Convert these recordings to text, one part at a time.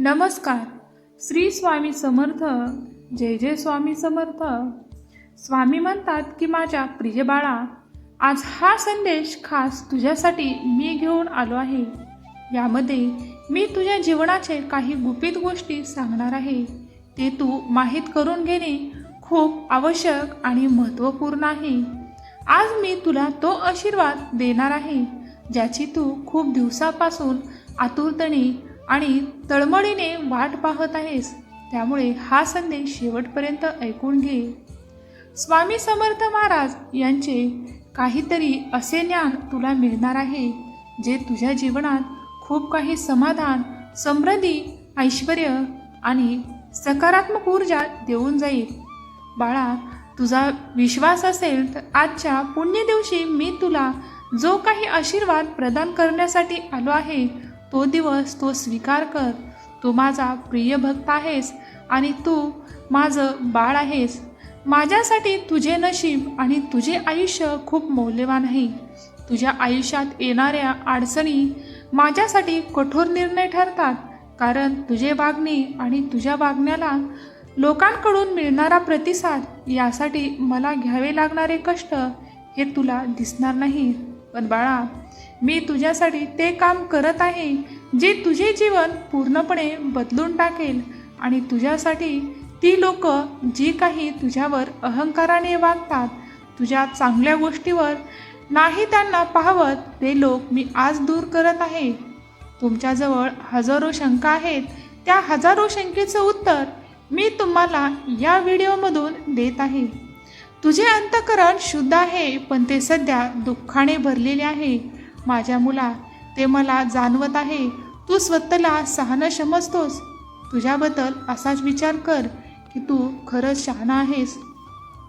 नमस्कार. श्री स्वामी समर्थ. जय जय स्वामी समर्थ. स्वामी म्हणतात की माझ्या प्रिय बाळा आज हा संदेश खास तुझ्यासाठी मी घेऊन आलो आहे. यामध्ये मी तुझ्या जीवनाचे काही गुपित गोष्टी सांगणार आहे. ते तू माहीत करून घेणे खूप आवश्यक आणि महत्त्वपूर्ण आहे. आज मी तुला तो आशीर्वाद देणार आहे ज्याची तू खूप दिवसापासून आतुरतेने आणि तळमळीने वाट पाहत आहेस त्यामुळे हा संदेश शेवटपर्यंत ऐकून घे. स्वामी समर्थ महाराज यांचे काहीतरी असे ज्ञान तुला मिळणार आहे जे तुझ्या जीवनात खूप काही समाधान समृद्धी ऐश्वर आणि सकारात्मक ऊर्जा देऊन जाईल. बाळा तुझा विश्वास असेल तर आजच्या पुण्य दिवशी मी तुला जो काही आशीर्वाद प्रदान करण्यासाठी आलो आहे तो दिवस तो स्वीकार कर. तू माझा प्रिय भक्त आहेस आणि तू माझं बाळ आहेस. माझ्यासाठी तुझे नशीब आणि तुझे आयुष्य खूप मौल्यवान आहे. तुझ्या आयुष्यात येणाऱ्या अडचणी माझ्यासाठी कठोर निर्णय ठरतात. कारण तुझे वागणे आणि तुझ्या वागण्याला लोकांकडून मिळणारा प्रतिसाद यासाठी मला घ्यावे लागणारे कष्ट हे तुला दिसणार नाही. पण बाळा मी तुझ्यासाठी ते काम करत आहे जे तुझे जीवन पूर्णपणे बदलून टाकेल आणि तुझ्यासाठी ती लोक जी काही तुझ्यावर अहंकाराने वागतात तुझ्या चांगल्या गोष्टीवर नाही त्यांना पाहवत ते लोक मी आज दूर करत आहे. तुमच्याजवळ हजारो शंका आहेत त्या हजारो शंकेचं उत्तर मी तुम्हाला या व्हिडिओमधून देत आहे. तुझे अंतकरण शुद्ध आहे पण ते सध्या दुःखाने भरलेले आहे. माझ्या मुला ते मला जाणवत आहे. तू स्वतःला सहानं समजतोस. तुझ्याबद्दल असाच विचार कर की तू खरंच शहाणा आहेस.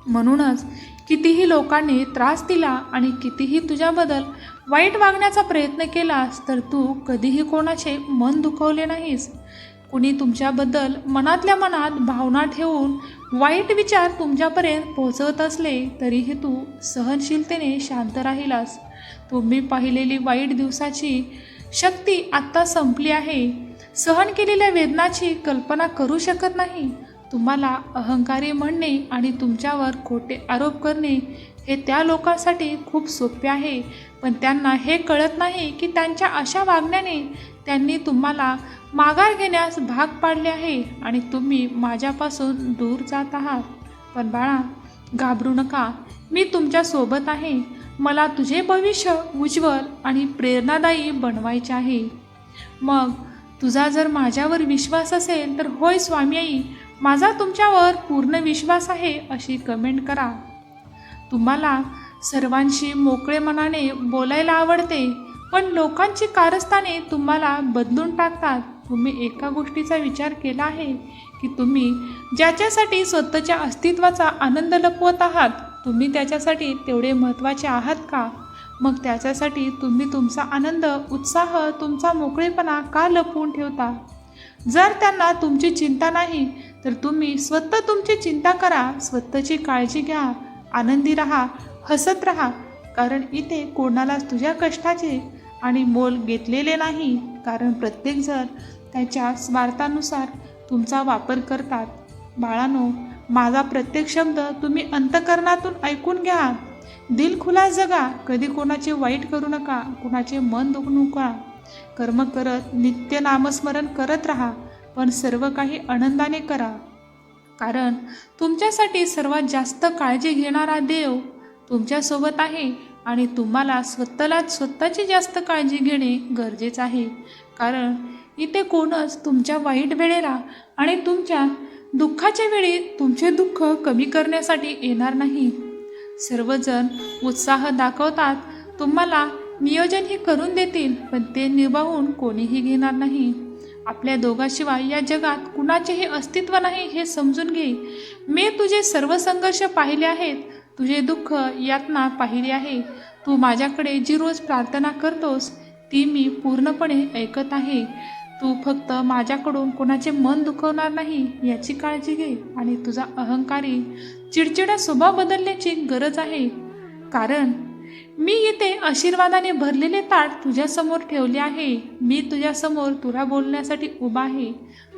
म्हणूनच कितीही लोकांनी त्रास दिला आणि कितीही तुझ्याबद्दल वाईट वागण्याचा प्रयत्न केलास तर तू कधीही कोणाचे मन दुखवले नाहीस. कुणी तुमच्याबद्दल मनातल्या मनात भावना ठेवून वाईट विचार तुमच्यापर्यंत पोहोचवत असले तरीही तू सहनशीलतेने शांत राहिलास. तुम्ही पाहिलेली वाईट दिवसाची शक्ती आत्ता संपली आहे. सहन केलेल्या वेदनाची कल्पना करू शकत नाही. तुम्हाला अहंकारी म्हणणे आणि तुमच्यावर खोटे आरोप करणे हे त्या लोकांसाठी खूप सोपे आहे. पण त्यांना हे कळत नाही की त्यांच्या अशा वागण्याने त्यांनी तुम्हाला माघार घेण्यास भाग पाडले आहे आणि तुम्ही माझ्यापासून दूर जात आहात. पण बाळा घाबरू नका. मी तुमच्यासोबत आहे. मला तुझे भविष्य उज्ज्वल आणि प्रेरणादायी बनवायचे आहे. मग तुझा जर माझ्यावर विश्वास असेल तर होय स्वामी आई. माझा तुमच्यावर पूर्ण विश्वास आहे अशी कमेंट करा. तुम्हाला सर्वांशी मोकळे मनाने बोलायला आवडते पण लोकांची कारस्थाने तुम्हाला बदलून टाकतात. तुम्ही एका गोष्टीचा विचार केला आहे की तुम्ही ज्याच्यासाठी स्वतःच्या अस्तित्वाचा आनंद लपवत आहात तुम्ही त्याच्यासाठी तेवढे महत्त्वाचे आहात का? मग त्याच्यासाठी तुम्ही तुमचा आनंद उत्साह तुमचा मोकळेपणा का लपवून ठेवता? जर त्यांना तुमची चिंता नाही तर तुम्ही स्वतः तुमची चिंता करा स्वतःची काळजी घ्या आनंदी राहा हसत राहा. कारण इथे कोणालाच तुझ्या कष्टाचे आणि मोल घेतलेले नाही. कारण प्रत्येकजण त्याच्या स्वार्थानुसार तुमचा वापर करतात. बाळानो माझा प्रत्येक शब्द तुम्ही अंतकरणातून ऐकून घ्या. दिलखुला जगा कधी कोणाचे वाईट करू नका कोणाचे मन दुखू नका. कर्म करत नित्य नामस्मरण करत राहा पण सर्व काही आनंदाने करा. कारण तुमच्यासाठी सर्वात जास्त काळजी घेणारा देव तुमच्यासोबत आहे आणि तुम्हाला स्वतःलाच स्वतःची जास्त काळजी घेणे गरजेचं आहे. कारण इथे कोणच तुमच्या वाईट वेळेला आणि तुमच्या दुःखाच्या वेळी तुमचे दुःख कमी करण्यासाठी येणार नाही. सर्वजण उत्साह दाखवतात तुम्हाला नियोजन हे करून देतील पण ते निभावून कोणीही घेणार नाही. आपल्या दोघाशिवाय या जगात कुणाचेही अस्तित्व नाही हे समजून घे. मी तुझे सर्व संघर्ष पाहिले आहेत. तुझे दुःख यातना पाहिले आहे. तू माझ्याकडे जी रोज प्रार्थना करतोस ती मी पूर्णपणे ऐकत आहे. तू फक्त माझ्याकडून कोणाचे मन दुखवणार नाही याची काळजी घे आणि तुझा अहंकारी चिडचिडा स्वभाव बदलण्याची गरज आहे. कारण मी इथे आशीर्वादाने भरलेले ताट तुझ्यासमोर ठेवले आहे. मी तुझ्यासमोर तुला बोलण्यासाठी उभा आहे.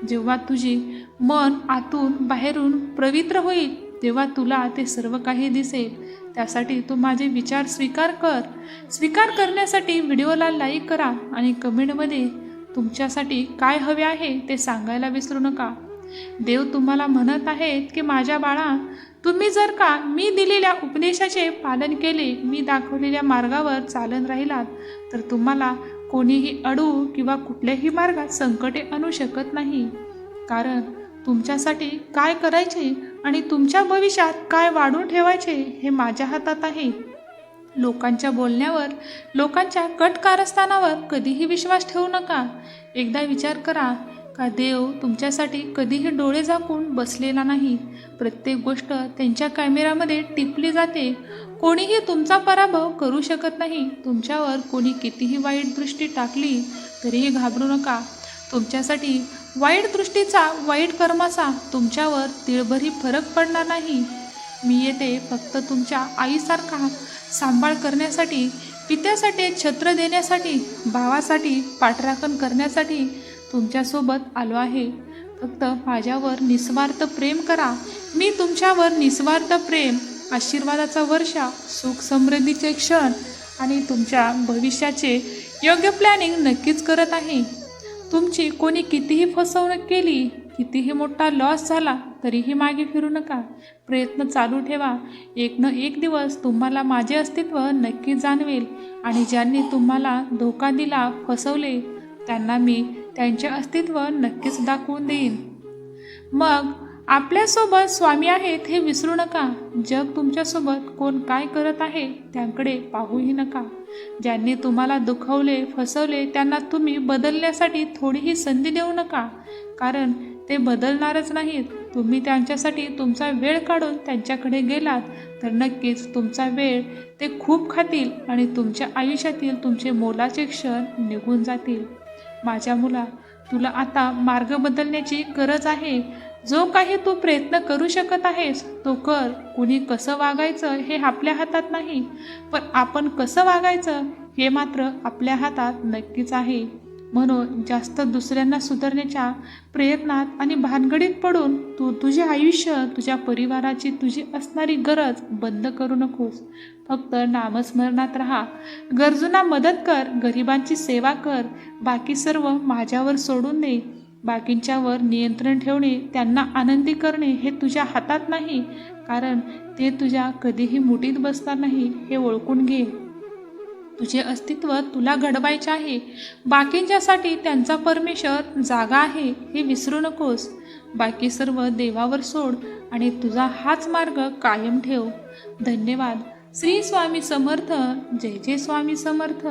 जेव्हा तुझे मन आतून बाहेरून पवित्र होईल तेव्हा तुला ते सर्व काही दिसेल. त्यासाठी तू माझे विचार स्वीकार कर. स्वीकार करण्यासाठी व्हिडिओला लाईक करा आणि कमेंटमध्ये तुमच्यासाठी काय हवे आहे ते सांगायला विसरू नका. देव तुम्हाला म्हणत आहेत की माझ्या बाळा तुम्ही जर का मी दिलेल्या उपदेशाचे पालन केले मी दाखवलेल्या मार्गावर चालत राहिलात तर तुम्हाला कोणीही अडू किंवा कुठल्याही मार्गात संकटे आणू शकत नाही. कारण तुमच्यासाठी काय करायचे आणि तुमच्या भविष्यात काय वाढून ठेवायचे हे माझ्या हातात आहे. लोकांच्या बोलण्यावर लोकांच्या कट कारस्थानावर कधीही विश्वास ठेवू नका. एकदा विचार करा का देव तुमच्यासाठी कधीही डोळे झाकून बसलेला नाही? प्रत्येक गोष्ट त्यांच्या कॅमेरामध्ये टिपली जाते. कोणीही तुमचा पराभव करू शकत नाही. तुमच्यावर कोणी कितीही वाईट दृष्टी टाकली तरीही घाबरू नका. तुमच्यासाठी वाईट दृष्टीचा वाईट कर्माचा तुमच्यावर तिळभरी फरक पडणार नाही. मी येते फक्त तुमच्या आईसारखा सांभाळ करण्यासाठी पित्यासाठी छत्र देण्यासाठी भावासाठी पाठराखण करण्यासाठी तुमच्यासोबत आलो आहे. फक्त माझ्यावर निस्वार्थ प्रेम करा. मी तुमच्यावर निस्वार्थ प्रेम आशीर्वादाचा वर्षा सुख समृद्धीचे क्षण आणि तुमच्या भविष्याचे योग्य प्लॅनिंग नक्कीच करत आहे. तुमची कोणी कितीही फसवणूक केली कितीही मोठा लॉस झाला तरीही मागे फिरू नका. प्रयत्न चालू ठेवा. एक न एक दिवस तुम्हाला माझे अस्तित्व नक्की जाणवेल. आणि ज्यांनी तुम्हाला धोका दिला फसवले त्यांना मी त्यांचे अस्तित्व नक्कीच दाखवून देईन. मग आपल्यासोबत स्वामी आहेत हे विसरू नका. जग तुमच्यासोबत कोण काय करत आहे त्याकडे पाहूही नका. ज्यांनी तुम्हाला दुखवले फसवले त्यांना तुम्ही बदलण्यासाठी थोडीही संधी देऊ नका. कारण ते बदलणारच नाहीत. तुम्ही त्यांच्यासाठी तुमचा वेळ काढून त्यांच्याकडे गेलात तर नक्कीच तुमचा वेळ ते खूप खातील आणि तुमच्या आयुष्यातील तुमचे मोलाचे क्षण निघून जातील. माझ्या मुला तुला आता मार्ग बदलण्याची गरज आहे. जो काही तू प्रयत्न करू शकत आहेस तो कर. कुणी कसं वागायचं हे आपल्या हातात नाही. पण आपण कसं वागायचं हे मात्र आपल्या हातात नक्कीच आहे. म्हणून जास्त दुसऱ्यांना सुधारण्याच्या प्रयत्नात आणि भानगडीत पडून तू तुझे आयुष्य तुझ्या परिवाराची तुझी असणारी गरज बंद करू नकोस. फक्त नामस्मरणात राहा. गरजूंना मदत कर गरिबांची सेवा कर. बाकी सर्व माझ्यावर सोडून दे. बाकींच्यावर नियंत्रण ठेवणे त्यांना आनंदी करणे हे तुझ्या हातात नाही कारण ते तुझ्या कधीही मुठीत बसणार नाही हे ओळखून घे. तुझे अस्तित्व तुला घडवायचे आहे. बाकींच्यासाठी त्यांचा परमेश्वर जागा आहे हे विसरू नकोस. बाकी सर्व देवावर सोड आणि तुझा हाच मार्ग कायम ठेव. धन्यवाद. श्री स्वामी समर्थ. जय जय स्वामी समर्थ.